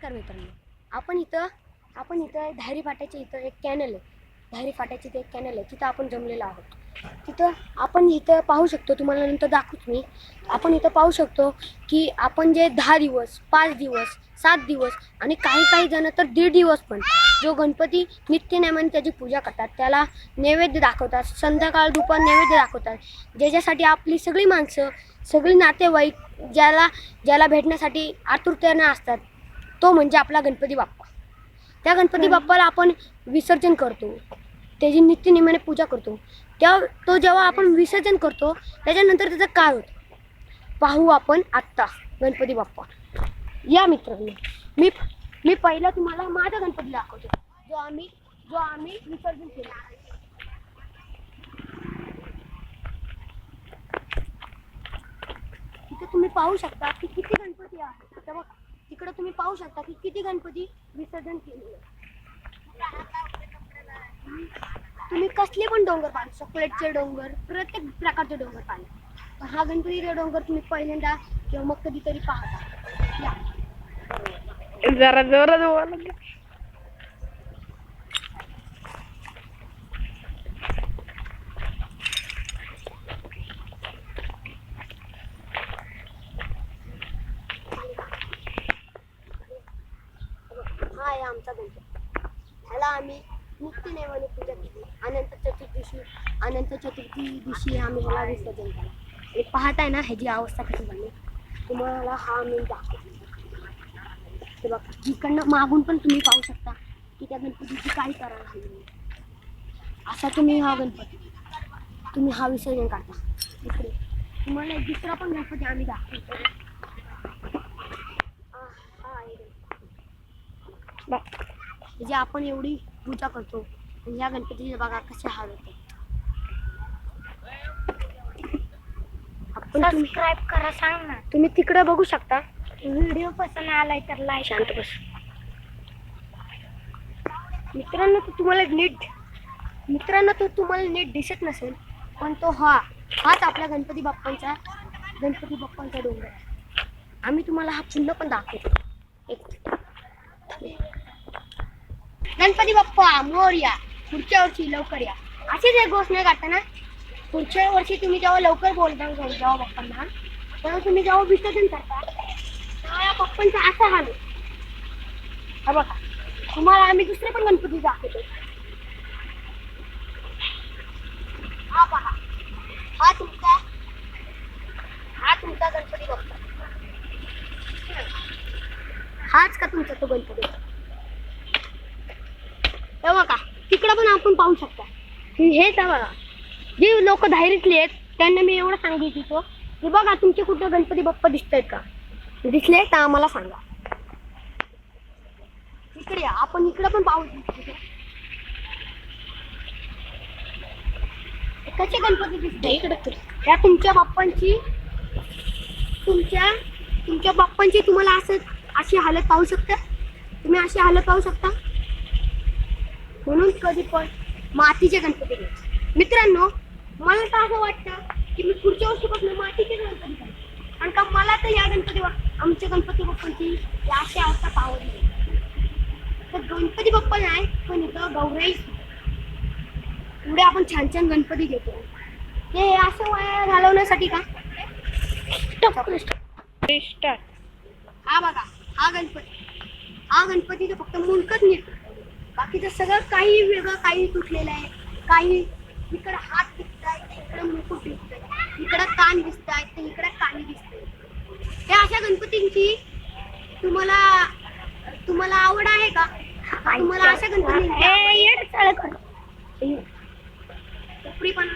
नमस्कार मित्रांनो. आपण इथं आपण इथं धायरी फाट्याच्या इथं एक कॅनल आहे. धायरी फाट्याची ते एक कॅनल आहे. तिथं आपण जमलेलो आहोत. तिथं आपण इथं पाहू शकतो तुम्हाला नंतर दाखवत मी. आपण इथं पाहू शकतो की आपण जे दहा दिवस पाच दिवस सात दिवस आणि काही काही जण तर दीड दिवस पण जो गणपती नित्यनेमाने त्याची पूजा करतात त्याला नैवेद्य दाखवतात संध्याकाळ दुपार नैवेद्य दाखवतात. ज्याच्यासाठी आपली सगळी माणसं सगळी नातेवाईक ज्याला ज्याला भेटण्यासाठी आतुरतेनं असतात तो म्हणजे आपला गणपती बाप्पा. त्या गणपती बाप्पाला आपण विसर्जन करतो. त्याची नित्यनेमाने पूजा करतो. त्या तो जेव्हा आपण विसर्जन करतो त्याच्यानंतर त्याचं काय होतं? पाहू आपण आत्ता गणपती बाप्पा. या मित्रांनो मी मी पहिला तुम्हाला माझा गणपती दाखवतो. जो आम्ही जो आम्ही विसर्जन केला. तुम्ही पाहू शकता की किती गणपती आहेत आता बघा तिकडे तुम्ही पाहू शकता की किती गणपती विसर्जन केले तुम्ही कसले पण डोंगर पाहू चॉकलेटचे डोंगर प्रत्येक प्रकारचे डोंगर पाहू पण हा गणपतीचा डोंगर तुम्ही पहिल्यांदा किंवा मग कधीतरी पाहता. या. जरा जोरात आहे आमचा गणपती. ह्याला आम्ही मुक्ती नेवाने पूजा केली. अनंत चतुर्दशी अनंत चतुर्थी दिवशी आम्ही ह्याला विसर्जन केलं. आणि पाहताय ना ह्याची अवस्था कशी झाली? तुम्हाला हा मी दाखवतो. बघा जिकडनं मागून पण तुम्ही पाहू शकता की त्या गणपतीची काही तरा नाही. असा तुम्ही हा गणपती. तुम्ही हा विसर्जन करता इकडे. तुम्हाला दुसरा पण गणपती आम्ही दाखवतो हा हा आहे गणपती. जे आपण एवढी पूजा करतो. आणि या गणपतीचे बघा कसे हाल होते. आपण तुम्ही सबस्क्राईब करा सांग ना. तुम्ही तिकडे बघू शकता. व्हिडिओ पसंत आलाय तर लाईक शांत बस. मित्रांनो तो तुम्हाला नीट मित्रांनो तो तुम्हाला नीट दिसत नसेल पण तो हा हाच आपल्या गणपती बाप्पांचा गणपती बाप्पांचा डोंगर आहे. आम्ही तुम्हाला हा पुन्हा पण दाखवतो. एक गणपती बाप्पा मोर्या पुढच्या वर्षी लवकर या. अशीच एक घोषणा काढताना पुढच्या वर्षी तुम्ही जेव्हा लवकर बोलता जेव्हा बाप्पांना तेव्हा तुम्ही जेव्हा विसर्जन करता तेव्हा पप्पांचा बाप्पांचा असा हाल हा बघा तुम्हाला आम्ही दुसरे पण गणपती दाखवतो. हा बघा हा तुमचा हा तुमचा गणपती बघता हाच का तुमचा तो गणपती हे बघा तिकडं पण आपण पाहू शकता. हे- बघा जे लोक धैर्यतले आहेत त्यांना मी एवढं सांगितलं की बघा तुमचे कुठं गणपती बाप्पा दिसत आहेत का? दिसले तर आम्हाला सांगा. इकडे आपण इकडे पण पाहू शकतो. कसे गणपती दिसते इकडे या तुमच्या बाप्पांची तुमच्या तुमच्या बाप्पांची तुम्हाला असं अशी हालत पाहू शकता? तुम्ही अशी हालत पाहू शकता? म्हणून कधी पण मातीचे गणपती घ्यायचे मित्रांनो मला तर असं वाटतं की मी पुढच्या वर्षीपासून मातीचे गणपती कारण का मला तर या गणपती आमच्या गणपती बाप्पांची या अशी अवस्था पावली तर गणपती बाप्पा नाही पण इथं गौराई एवढे आपण छान छान गणपती घेतो. हे असं वाया घालवण्यासाठी का? हा बघा हा गणपती. हा गणपती तर फक्त मुंडकच नीट बाकीचं सगळं काही वेगळं काही तुटलेलं आहे. काही इकडं हात दिसताय इकडं मुकुट दिसतंय. इकडं कान दिसताय तर इकडं कानी दिसतंय. त्या अशा गणपतींची तुम्हाला तुम्हाला आवड आहे का? तुम्हाला अशा गणपती पण